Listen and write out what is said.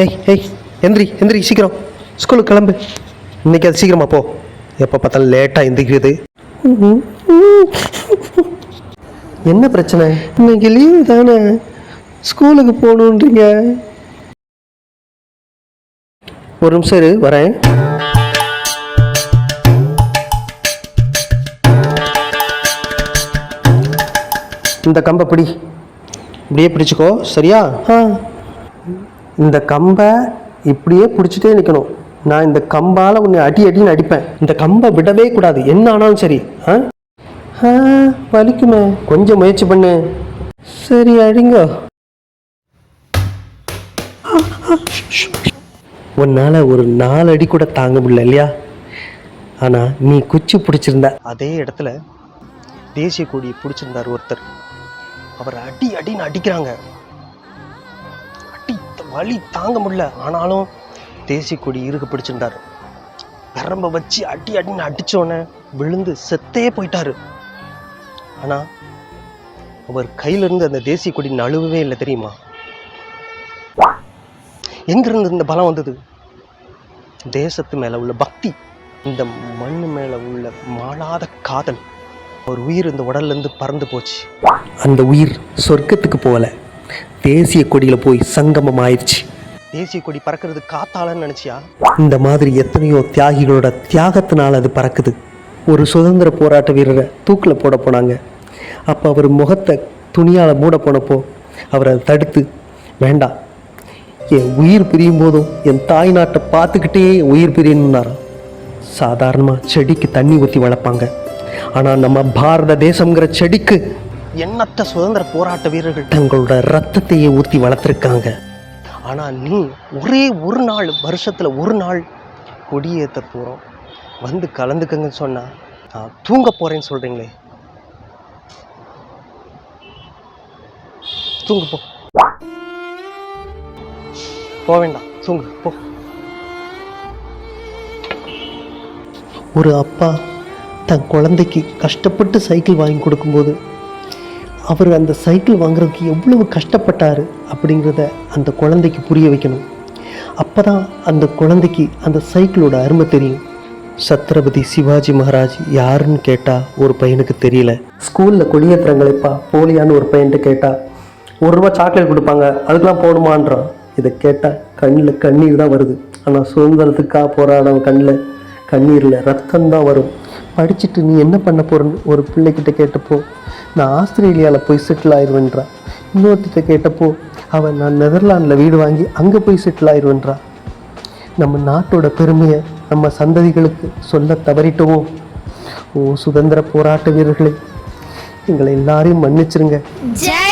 ஏய் ஏய் எந்திரி எந்திரி சீக்கிரம். ஸ்கூலுக்கு கிளம்பு. இன்னைக்கு அது சீக்கிரமா போ. எப்போ பார்த்தாலும் லேட்டாக எந்திரிக்கிறது. என்ன பிரச்சனை? இன்னைக்கு லீவு தானே. ஸ்கூலுக்கு போகணுன்றீங்க. ஒரு நிமிஷம் இரு வரேன். இந்த கம்பை பிடி. இப்படியே பிடிச்சிக்கோ சரியா? ஆ. இந்த கம்பை இப்படியே பிடிச்சிட்டே நிற்கணும் நான் இந்த கம்பால் உன்னை அடி அடின்னு அடிப்பேன். இந்த கம்பை விடவே கூடாது. என்ன ஆனாலும் சரி. ஆ? வலிக்குமே. கொஞ்சம் முயற்சி பண்ணு. சரி அடிங்க உன்னால் ஒரு நாலு அடி கூட தாங்க முடியல இல்லையா? ஆனால் நீ குச்சி பிடிச்சிருந்த. அதே இடத்துல தேசிய கொடியை பிடிச்சிருந்தார் ஒருத்தர். அவர் அடி அடின்னு அடிக்கிறாங்க. வலி தாங்க முடியல. ஆனாலும் தேசிய கொடி இருக்க பிடிச்சிருந்தார். பெரம்ப வச்சு அடி அடின்னு அடித்தோடனே விழுந்து செத்தே போயிட்டாரு. ஆனா அவர் கையில இருந்து அந்த தேசிய கொடி நழுவவே இல்லை தெரியுமா? எங்கிருந்து இந்த பலம் வந்தது? தேசத்து மேல உள்ள பக்தி இந்த மண்ணு மேல உள்ள மாளாத காதல். ஒரு உயிர் இந்த உடல்ல இருந்து பறந்து போச்சு. அந்த உயிர் சொர்க்கத்துக்கு போகல. தேசிய கொடியில போய் சங்கமம் ஆயிடுச்சு தேசிய கொடி பறக்கிறது காத்தாலன்னு நினைச்சியா? இந்த மாதிரி எத்தனையோ தியாகிகளோட தியாகத்தினால அது பறக்குது. ஒரு சுதந்திர போராட்ட வீரரை தூக்கில் போட போனாங்க. அப்போ அவர் முகத்தை துணியால் மூட போனப்போ அவரை தடுத்து வேண்டாம் என் உயிர் பிரியும் போதும் என் தாய் நாட்டை பார்த்துக்கிட்டே உயிர் பிரியணுன்னாராம் சாதாரணமாக செடிக்கு தண்ணி ஊற்றி வளர்ப்பாங்க. ஆனால் நம்ம பாரத தேசம்ங்கிற செடிக்கு எண்ணற்ற சுதந்திர போராட்ட வீரர்கள். தங்களோட ரத்தத்தையே ஊற்றி வளர்த்துருக்காங்க. ஆனால் நீ ஒரே ஒரு நாள் வருஷத்தில் ஒரு நாள் கொடியேற்ற போகிறோம் வந்து கலந்துக்கங்கன்னு சொன்னா நான் தூங்க போகிறேன்னு சொல்கிறீங்களே தூங்கு போ. போக வேண்டாம் தூங்கு போ. ஒரு அப்பா தன் குழந்தைக்கு கஷ்டப்பட்டு சைக்கிள் வாங்கி கொடுக்கும்போது அவர் அந்த சைக்கிள் வாங்குறதுக்கு எவ்வளவு கஷ்டப்பட்டார் அப்படிங்கிறத அந்த குழந்தைக்கு புரிய வைக்கணும். அப்போ தான் அந்த குழந்தைக்கு அந்த சைக்கிளோட அருமை தெரியும். சத்ரபதி சிவாஜி மகாராஜ் யாருன்னு கேட்டால் ஒரு பையனுக்கு தெரியல. ஸ்கூலில் கொடியேற்றுறங்களேப்பா போலியான்னு ஒரு பையன்ட்டு கேட்டால் ஒரு ரூபா சாக்லேட் கொடுப்பாங்க அதுக்கெல்லாம் போடுமான்றான். இதை கேட்டால் கண்ணில் கண்ணீர் தான் வருது. ஆனால் சுதந்திரத்துக்காக போராடவன் கண்ணில். கண்ணீரில் ரத்தம் தான் வரும். படிச்சுட்டு நீ என்ன பண்ண போறன்னு ஒரு பிள்ளைக்கிட்ட கேட்டப்போ நான் ஆஸ்திரேலியாவில் போய் செட்டில் ஆயிடுவேன்றா இன்னொருத்திட்ட கேட்டப்போ அவன் நான் நெதர்லாண்டில் வீடு வாங்கி அங்கே போய் செட்டில் ஆயிடுவேன்றா நம்ம நாட்டோட பெருமையை நம்ம சந்ததிகளுக்கு சொல்ல தவறிட்டோமோ? ஓ சுதந்திர போராட்ட வீரர்களே எங்களை எல்லாரையும் மன்னிச்சிருங்க. ஜெய்